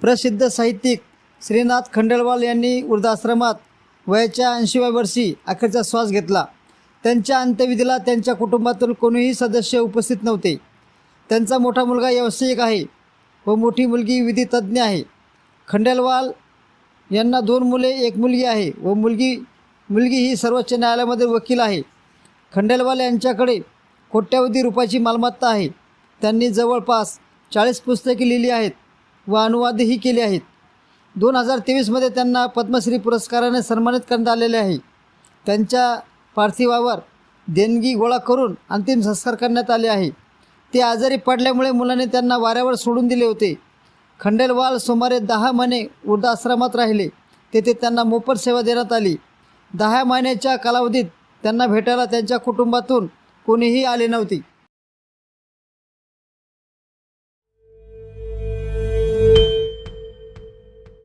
प्रसिद्ध साहित्यिक श्रीनाथ खंडेलवाल यांनी वृद्धाश्रमात वयाच्या ऐंशीव्या वर्षी अखेरचा श्वास घेतला. त्यांच्या अंत्यविधीला त्यांच्या कुटुंबातील कोणीही सदस्य उपस्थित नव्हते. त्यांचा मोठा मुलगा व्यावसायिक आहे व मोठी मुलगी विधितज्ञ आहे. खंडेलवाल यांना दोन मुले एक मुलगी आहे व मुलगी मुलगी ही सर्वोच्च न्यायालयामध्ये वकील आहे. खंडेलवाल यांच्याकडे कोट्यावधी रुपयाची मालमत्ता आहे. त्यांनी जवळपास चाळीस पुस्तके लिहिली आहेत. व अनुवादही केले आहेत. दोन हजार तेवीसमध्ये त्यांना पद्मश्री पुरस्काराने सन्मानित करण्यात आलेले आहे. त्यांच्या पार्थिवावर देणगी गोळा करून अंतिम संस्कार करण्यात आले आहे. ते आजारी पडल्यामुळे मुलाने त्यांना वाऱ्यावर सोडून दिले होते. खंडेलवाल सुमारे दहा महिने वृद्धाश्रमात राहिले. तेथे त्यांना मोफत सेवा देण्यात आली. दहा महिन्याच्या कालावधीत त्यांना भेटायला त्यांच्या कुटुंबातून कोणीही आले नव्हते.